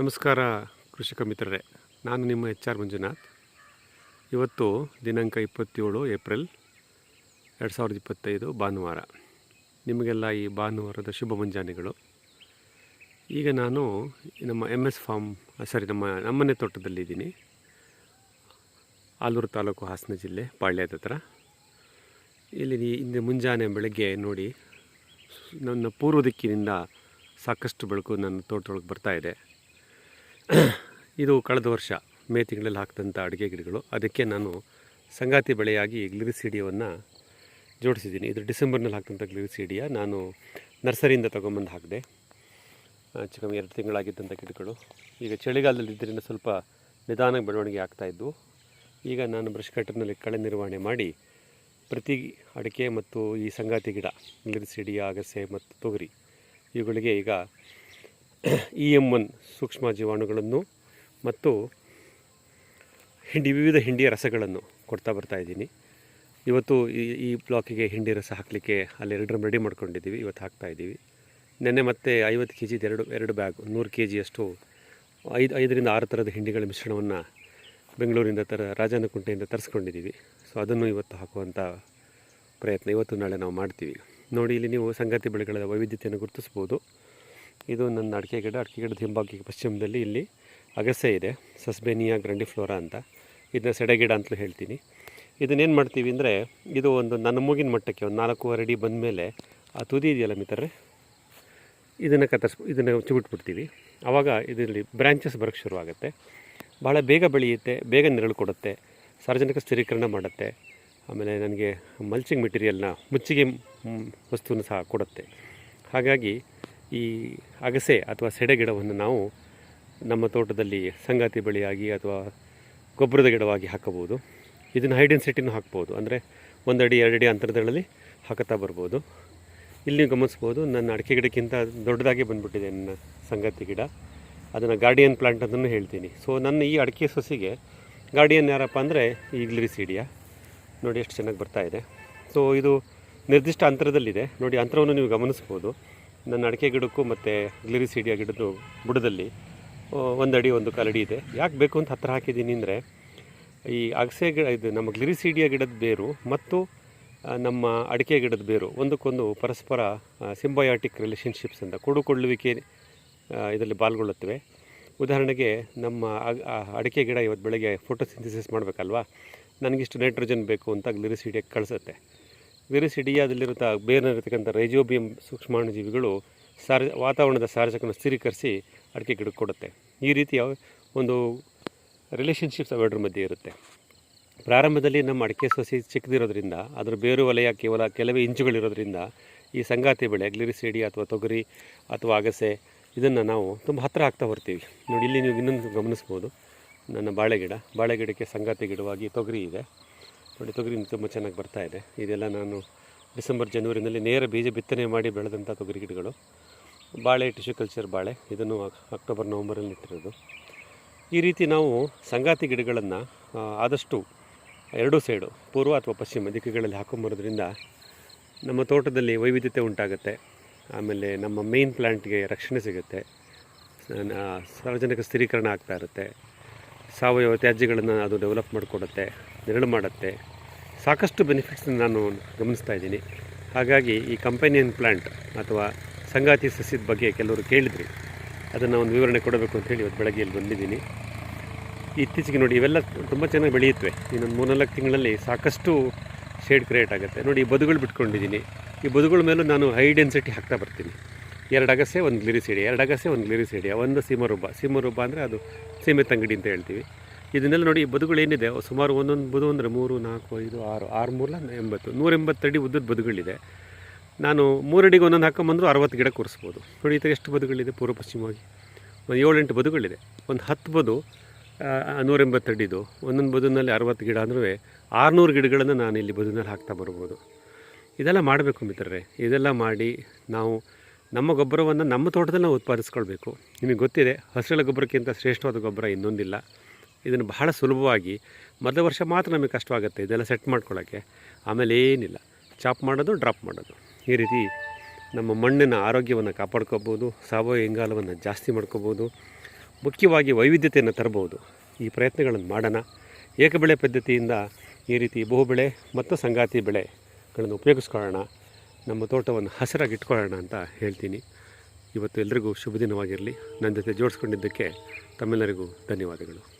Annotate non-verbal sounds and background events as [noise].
ನಮಸ್ಕಾರ ಕೃಷಿಕ ಮಿತ್ರರೇ. ನಾನು ನಿಮ್ಮ ಎಚ್ ಆರ್ ಮಂಜುನಾಥ್. ಇವತ್ತು ದಿನಾಂಕ ಇಪ್ಪತ್ತೇಳು ಏಪ್ರಿಲ್ ಎರಡು ಸಾವಿರದ ಇಪ್ಪತ್ತೈದು ಭಾನುವಾರ. ನಿಮಗೆಲ್ಲ ಈ ಭಾನುವಾರದ ಶುಭ ಮುಂಜಾನೆಗಳು. ಈಗ ನಾನು ನಮ್ಮ ಎಂ ಎಸ್ ಫಾರ್ಮ್, ಸಾರಿ, ನಮ್ಮ, ನಮ್ಮನೆ ತೋಟದಲ್ಲಿದ್ದೀನಿ. ಆಲೂರು ತಾಲೂಕು ಹಾಸನ ಜಿಲ್ಲೆ, ಪಾಳ್ಯದ ಹತ್ರ. ಇಲ್ಲಿ ಇಂದು ಮುಂಜಾನೆ ಬೆಳಗ್ಗೆ ನೋಡಿ ನನ್ನ ಪೂರ್ವ ದಿಕ್ಕಿನಿಂದ ಸಾಕಷ್ಟು ಬೆಳಕು ನನ್ನ ತೋಟದೊಳಗೆ ಬರ್ತಾ [coughs] ಇದೆ ಕಳೆದ ವರ್ಷ ಮೇ ತಿಂಗಳಲ್ಲಿ ಹಾಕಿದಂಥ ಅಡುಗೆ ಗಿಡಗಳು. ಅದಕ್ಕೆ ನಾನು ಸಂಗಾತಿ ಬೆಳೆಯಾಗಿ ಗ್ಲಿರಿಸಿಡಿಯವನ್ನು ಜೋಡಿಸಿದ್ದೀನಿ. ಇದು ಡಿಸೆಂಬರ್ನಲ್ಲಿ ಹಾಕಿದಂಥ ಗ್ಲಿರಿಸಿಡಿಯ ನಾನು ನರ್ಸರಿಯಿಂದ ತೊಗೊಂಬಂದು ಹಾಕಿದೆ. ಹೆಚ್ಚು ಎರಡು ತಿಂಗಳಾಗಿದ್ದಂಥ ಗಿಡಗಳು. ಈಗ ಚಳಿಗಾಲದಲ್ಲಿ ಇದ್ದರಿಂದ ಸ್ವಲ್ಪ ನಿಧಾನಕ್ಕೆ ಬೆಳವಣಿಗೆ ಆಗ್ತಾಯಿದ್ವು ಈಗ ನಾನು ಬ್ರಷ್ ಕಟ್ಟರ್ನಲ್ಲಿ ಕಳೆ ನಿರ್ವಹಣೆ ಮಾಡಿ ಪ್ರತಿ ಅಡಿಕೆ ಮತ್ತು ಈ ಸಂಗಾತಿ ಗಿಡ ಗ್ಲಿರಿಸಿಡಿಯ ಅಗಸೆ ಮತ್ತು ತೊಗರಿ ಇವುಗಳಿಗೆ ಈಗ ಇ ಎಂ ಒನ್ ಸೂಕ್ಷ್ಮ ಜೀವಾಣುಗಳನ್ನು ಮತ್ತು ಹಿಂಡಿ ವಿವಿಧ ಹಿಂಡಿಯ ರಸಗಳನ್ನು ಕೊಡ್ತಾ ಬರ್ತಾ ಇದ್ದೀನಿ. ಇವತ್ತು ಈ ಈ ಬ್ಲಾಕಿಗೆ ಹಿಂಡಿ ರಸ ಹಾಕಲಿಕ್ಕೆ ಅಲ್ಲಿ ಎರಡು ರೆಡಿ ಮಾಡ್ಕೊಂಡಿದ್ದೀವಿ. ಇವತ್ತು ಹಾಕ್ತಾ ಇದ್ದೀವಿ. ನೆನ್ನೆ ಮತ್ತೆ ಐವತ್ತು ಕೆ ಜಿದು ಎರಡು ಎರಡು ಬ್ಯಾಗ್, ನೂರು ಕೆ ಜಿಯಷ್ಟು ಐದು, ಐದರಿಂದ ಆರು ಥರದ ಹಿಂಡಿಗಳ ಮಿಶ್ರಣವನ್ನು ಬೆಂಗಳೂರಿಂದ ತರ, ರಾಜನಕುಂಟೆಯಿಂದ ತರಿಸ್ಕೊಂಡಿದ್ದೀವಿ. ಸೊ ಅದನ್ನು ಇವತ್ತು ಹಾಕುವಂಥ ಪ್ರಯತ್ನ ಇವತ್ತು ನಾಳೆ ನಾವು ಮಾಡ್ತೀವಿ. ನೋಡಿ, ಇಲ್ಲಿ ನೀವು ಸಂಗತಿ ಬೆಳೆಗಳ ವೈವಿಧ್ಯತೆಯನ್ನು ಗುರುತಿಸ್ಬೋದು. ಇದು ನನ್ನ ಅಡಿಕೆ ಗಿಡ. ಅಡಿಕೆ ಗಿಡದ ಹಿಂಭಾಗಕ್ಕೆ ಪಶ್ಚಿಮದಲ್ಲಿ ಇಲ್ಲಿ ಅಗಸೆ ಇದೆ, ಸಸ್ಬೇನಿಯಾ ಗ್ರಂಡಿಫ್ಲೋರಾ ಅಂತ. ಇದನ್ನ ಸೆಡೆಗಿಡ ಅಂತಲೂ ಹೇಳ್ತೀನಿ. ಇದನ್ನೇನು ಮಾಡ್ತೀವಿ ಅಂದರೆ, ಇದು ಒಂದು ನನ್ನ ಮೂಗಿನ ಮಟ್ಟಕ್ಕೆ ಒಂದು ನಾಲ್ಕೂವರೆ ಅಡಿ ಬಂದ ಮೇಲೆ ಆ ತುದಿ ಇದೆಯಲ್ಲ ಮಿತ್ರರೆ, ಇದನ್ನು ಕತ್ತರಿಸ್, ಇದನ್ನು ಚಿಬಿಟ್ಬಿಡ್ತೀವಿ ಆವಾಗ ಇದರಲ್ಲಿ ಬ್ರ್ಯಾಂಚಸ್ ಬರೋಕ್ಕೆ ಶುರುವಾಗುತ್ತೆ. ಭಾಳ ಬೇಗ ಬೆಳೆಯುತ್ತೆ, ಬೇಗ ನೆರಳು ಕೊಡುತ್ತೆ, ಸಾರ್ವಜನಿಕ ಸ್ಥಿರೀಕರಣ ಮಾಡುತ್ತೆ. ಆಮೇಲೆ ನನಗೆ ಮಲ್ಚಿಂಗ್ ಮೆಟೀರಿಯಲ್ನ ಮುಚ್ಚಿಗೆ ವಸ್ತುವನ್ನು ಸಹ ಕೊಡುತ್ತೆ. ಹಾಗಾಗಿ ಈ ಅಗಸೆ ಅಥವಾ ಸೆಡೆ ಗಿಡವನ್ನು ನಾವು ನಮ್ಮ ತೋಟದಲ್ಲಿ ಸಂಗಾತಿ ಬೆಳೆಯಾಗಿ ಅಥವಾ ಗೊಬ್ಬರದ ಗಿಡವಾಗಿ ಹಾಕಬಹುದು. ಇದನ್ನು ಹೈ ಡೆನ್ಸಿಟಿನೂ ಹಾಕ್ಬೋದು. ಅಂದರೆ ಒಂದಡಿ, ಎರಡಡಿ ಅಂತರದಲ್ಲಿ ಹಾಕುತ್ತಾ ಬರ್ಬೋದು. ಇಲ್ಲಿ ಗಮನಿಸ್ಬೋದು, ನನ್ನ ಅಡಿಕೆ ಗಿಡಕ್ಕಿಂತ ದೊಡ್ಡದಾಗಿ ಬಂದುಬಿಟ್ಟಿದೆ ನನ್ನ ಸಂಗಾತಿ ಗಿಡ. ಅದನ್ನು ಗಾರ್ಡಿಯನ್ ಪ್ಲಾಂಟ್ ಅಂತಲೂ ಹೇಳ್ತೀನಿ. ಸೊ ನನ್ನ ಈ ಅಡಿಕೆ ಸೊಸಿಗೆ ಗಾರ್ಡಿಯನ್ ಯಾರಪ್ಪ ಅಂದರೆ ಈ ಗ್ಲಿರಿಸೀಡಿಯಾ ನೋಡಿ ಎಷ್ಟು ಚೆನ್ನಾಗಿ ಬರ್ತಾ ಇದೆ. ಸೊ ಇದು ನಿರ್ದಿಷ್ಟ ಅಂತರದಲ್ಲಿದೆ. ನೋಡಿ, ಅಂತರವನ್ನು ನೀವು ಗಮನಿಸ್ಬೋದು. ನನ್ನ ಅಡಿಕೆ ಗಿಡಕ್ಕೂ ಮತ್ತು ಗ್ಲಿರಿಸಿಡಿಯ ಗಿಡದ ಬುಡದಲ್ಲಿ ಒಂದು ಅಡಿ ಒಂದು ಕಾಲಡಿ ಇದೆ. ಯಾಕೆ ಬೇಕು ಅಂತ ಹತ್ತಿರ ಹಾಕಿದ್ದೀನಿ ಅಂದರೆ, ಈ ಅಗಸೆ ಗಿಡ, ಇದು ನಮ್ಮ ಗ್ಲಿರಿಸೀಡಿಯಾ ಗಿಡದ ಬೇರು ಮತ್ತು ನಮ್ಮ ಅಡಿಕೆ ಗಿಡದ ಬೇರು ಒಂದಕ್ಕೊಂದು ಪರಸ್ಪರ ಸಿಂಬಯಾಟಿಕ್ ರಿಲೇಷನ್ಶಿಪ್ಸ್ ಅಂತ ಕೊಡುಕೊಳ್ಳುವಿಕೆ ಇದರಲ್ಲಿ ಪಾಲ್ಗೊಳ್ಳುತ್ತವೆ. ಉದಾಹರಣೆಗೆ ನಮ್ಮ ಅಡಿಕೆ ಗಿಡ ಇವತ್ತು ಬೆಳಗ್ಗೆ ಫೋಟೋಸಿಂಥಸಿಸ್ ಮಾಡಬೇಕಲ್ವಾ? ನನಗಿಷ್ಟು ನೈಟ್ರೋಜನ್ ಬೇಕು ಅಂತ ಗ್ಲಿರಿಸಿಡಿಯಕ್ಕೆ ಕಳಿಸುತ್ತೆ. ಗ್ಲಿರಿಸಿಡಿಯಾದಲ್ಲಿರುತ್ತ ಬೇರಿನಲ್ಲಿರ್ತಕ್ಕಂಥ ರೈಜೋಬಿಯಂ ಸೂಕ್ಷ್ಮಾಣುಜೀವಿಗಳು ಸಾರ ವಾತಾವರಣದ ಸಾರಜಕನ ಸ್ಥಿರೀಕರಿಸಿ ಅಡಿಕೆ ಗಿಡಕ್ಕೆ ಕೊಡುತ್ತೆ. ಈ ರೀತಿಯ ಒಂದು ರಿಲೇಷನ್ಶಿಪ್ಸ್ ಅವೆರಡರ ಮಧ್ಯೆ ಇರುತ್ತೆ. ಪ್ರಾರಂಭದಲ್ಲಿ ನಮ್ಮ ಅಡಿಕೆ ಸಸಿ ಚಿಕ್ಕದಿರೋದ್ರಿಂದ, ಅದರ ಬೇರು ವಲಯ ಕೇವಲ ಕೆಲವೇ ಇಂಚುಗಳಿರೋದ್ರಿಂದ ಈ ಸಂಗಾತಿ ಬೆಳೆ ಗ್ಲಿರಿಸಿಡಿ ಅಥವಾ ತೊಗರಿ ಅಥವಾ ಅಗಸೆ, ಇದನ್ನು ನಾವು ತುಂಬ ಹತ್ತಿರ ಆಗ್ತಾ ಬರ್ತೀವಿ ನೋಡಿ, ಇಲ್ಲಿ ನೀವು ಇನ್ನೊಂದು ಗಮನಿಸ್ಬೋದು. ನನ್ನ ಬಾಳೆಗಿಡ, ಬಾಳೆಗಿಡಕ್ಕೆ ಬಾಳೆ ಸಂಗಾತಿ ಗಿಡವಾಗಿ ತೊಗರಿ ಇದೆ. ನೋಡಿ, ತೊಗರಿ ತುಂಬ ಚೆನ್ನಾಗಿ ಬರ್ತಾ ಇದೆ. ಇದೆಲ್ಲ ನಾನು ಡಿಸೆಂಬರ್, ಜನವರಿನಲ್ಲಿ ನೇರ ಬೀಜ ಬಿತ್ತನೆ ಮಾಡಿ ಬೆಳೆದಂಥ ತೊಗರಿ ಗಿಡಗಳು. ಬಾಳೆ ಟಿಶ್ಯೂ ಕಲ್ಚರ್ ಬಾಳೆ, ಇದನ್ನು ಅಕ್- ಅಕ್ಟೋಬರ್, ನವಂಬರಲ್ಲಿ ಇಟ್ಟಿರೋದು. ಈ ರೀತಿ ನಾವು ಸಂಗಾತಿ ಗಿಡಗಳನ್ನು ಆದಷ್ಟು ಎರಡೂ ಸೈಡು, ಪೂರ್ವ ಅಥವಾ ಪಶ್ಚಿಮ ದಿಕ್ಕುಗಳಲ್ಲಿ ಹಾಕೊಂಬರೋದ್ರಿಂದ ನಮ್ಮ ತೋಟದಲ್ಲಿ ವೈವಿಧ್ಯತೆ ಉಂಟಾಗುತ್ತೆ. ಆಮೇಲೆ ನಮ್ಮ ಮೇನ್ ಪ್ಲ್ಯಾಂಟ್ಗೆ ರಕ್ಷಣೆ ಸಿಗುತ್ತೆ. ಸಾರ್ವಜನಿಕ ಸ್ಥಿರೀಕರಣ ಆಗ್ತಾ ಇರುತ್ತೆ. ಸಾವಯವ ತ್ಯಾಜ್ಯಗಳನ್ನು ಅದು ಡೆವಲಪ್ ಮಾಡಿಕೊಡುತ್ತೆ, ನೆರಳು ಮಾಡುತ್ತೆ. ಸಾಕಷ್ಟು ಬೆನಿಫಿಟ್ಸ್ ನಾನು ಗಮನಿಸ್ತಾ ಇದ್ದೀನಿ. ಹಾಗಾಗಿ ಈ ಕಂಪನಿಯನ್ ಪ್ಲ್ಯಾಂಟ್ ಅಥವಾ ಸಂಗಾತಿ ಸಸ್ಯದ ಬಗ್ಗೆ ಕೆಲವರು ಕೇಳಿದ್ರಿ ಅದನ್ನು ಒಂದು ವಿವರಣೆ ಕೊಡಬೇಕು ಅಂತೇಳಿ ಇವತ್ತು ಬೆಳಗ್ಗೆ ಇಲ್ಲಿ ಬಂದಿದ್ದೀನಿ. ಇತ್ತೀಚೆಗೆ ನೋಡಿ ಇವೆಲ್ಲ ತುಂಬ ಚೆನ್ನಾಗಿ ಬೆಳೆಯುತ್ತವೆ ಇನ್ನೊಂದು ಮೂರ್ನಾಲ್ಕು ತಿಂಗಳಲ್ಲಿ ಸಾಕಷ್ಟು ಶೇಡ್ ಕ್ರಿಯೇಟ್ ಆಗುತ್ತೆ. ನೋಡಿ ಈ ಬದುಗಳು ಬಿಟ್ಕೊಂಡಿದ್ದೀನಿ. ಈ ಬದುಗಳ ಮೇಲೂ ನಾನು ಹೈ ಡೆನ್ಸಿಟಿ ಹಾಕ್ತಾ ಬರ್ತೀನಿ. ಎರಡು ಅಗಸೆ, ಒಂದು ಗ್ಲಿರಿಸಿಡಿಯ ಎರಡು ಅಗಸೆ, ಒಂದು ಗ್ಲಿರಿಸಿಡಿಯ ಒಂದು ಸೀಮರುಬ್ಬ. ಸೀಮರುಬ್ಬ ಅಂದರೆ ಅದು ಸೀಮೆ ತಂಗಡಿ ಅಂತ ಹೇಳ್ತೀವಿ. ಇದನ್ನೆಲ್ಲ ನೋಡಿ ಬದುಗಳೇನಿದೆ ಸುಮಾರು ಒಂದೊಂದು ಬದು ಅಂದರೆ ಮೂರು, ನಾಲ್ಕು, ಐದು, ಆರು ಆರು ಮೂರಲ ಎಂಬತ್ತು. ನೂರ ಎಂಬತ್ತಡಿ ಉದ್ದದ ಬದುಗಳಿದೆ. ನಾನು ಮೂರಡಿಗೆ ಒಂದೊಂದು ಹಾಕೊಂಬಂದರೂ ಅರವತ್ತು ಗಿಡ ಕೂರಿಸ್ಬೋದು. ನೋಡಿ, ಈ ಥರ ಎಷ್ಟು ಬದುಗಳಿದೆ ಪೂರ್ವ ಪಶ್ಚಿಮವಾಗಿ? ಒಂದು ಏಳೆಂಟು ಬದುಗಳಿದೆ. ಒಂದು ಹತ್ತು ಬದು ನೂರ ಎಂಬತ್ತಡಿದು ಒಂದೊಂದು ಬದುನಲ್ಲಿ ಅರವತ್ತು ಗಿಡ ಅಂದರೂ ಆರುನೂರು ಗಿಡಗಳನ್ನು ನಾನು ಇಲ್ಲಿ ಬದುನಲ್ಲಿ ಹಾಕ್ತಾ ಬರ್ಬೋದು. ಇದೆಲ್ಲ ಮಾಡಬೇಕು ಮಿತ್ರರೇ. ಇದೆಲ್ಲ ಮಾಡಿ ನಾವು ನಮ್ಮ ಗೊಬ್ಬರವನ್ನು ನಮ್ಮ ತೋಟದಲ್ಲಿ ನಾವು ಉತ್ಪಾದಿಸ್ಕೊಳ್ಬೇಕು. ನಿಮಗೆ ಗೊತ್ತಿದೆ, ಹಸಿರಳ ಗೊಬ್ಬರಕ್ಕಿಂತ ಶ್ರೇಷ್ಠವಾದ ಗೊಬ್ಬರ ಇನ್ನೊಂದಿಲ್ಲ. ಇದನ್ನು ಬಹಳ ಸುಲಭವಾಗಿ, ಮೊದಲ ವರ್ಷ ಮಾತ್ರ ನಮಗೆ ಕಷ್ಟವಾಗುತ್ತೆ ಇದೆಲ್ಲ ಸೆಟ್ ಮಾಡ್ಕೊಳ್ಳೋಕ್ಕೆ ಆಮೇಲೆ ಏನಿಲ್ಲ ಚಾಪ್ ಮಾಡೋದು ಡ್ರಾಪ್ ಮಾಡೋದು. ಈ ರೀತಿ ನಮ್ಮ ಮಣ್ಣಿನ ಆರೋಗ್ಯವನ್ನು ಕಾಪಾಡ್ಕೋಬೋದು ಸಾವಯವ ಇಂಗಾಲವನ್ನು ಜಾಸ್ತಿ ಮಾಡ್ಕೋಬೋದು ಮುಖ್ಯವಾಗಿ ವೈವಿಧ್ಯತೆಯನ್ನು ತರಬಹುದು ಈ ಪ್ರಯತ್ನಗಳನ್ನು ಮಾಡೋಣ. ಏಕಬೆಳೆ ಪದ್ಧತಿಯಿಂದ ಈ ರೀತಿ ಬಹುಬೆಳೆ ಮತ್ತು ಸಂಗಾತಿ ಬೆಳೆಗಳನ್ನು ಉಪಯೋಗಿಸ್ಕೊಳ್ಳೋಣ. ನಮ್ಮ ತೋಟವನ್ನು ಹಸಿರಾಗಿ ಇಟ್ಕೊಳ್ಳೋಣ ಅಂತ ಹೇಳ್ತೀನಿ. ಇವತ್ತು ಎಲ್ರಿಗೂ ಶುಭ ದಿನವಾಗಿರಲಿ. ನನ್ನ ಜೊತೆ ಜೋಡಿಸ್ಕೊಂಡಿದ್ದಕ್ಕೆ ತಮ್ಮೆಲ್ಲರಿಗೂ ಧನ್ಯವಾದಗಳು.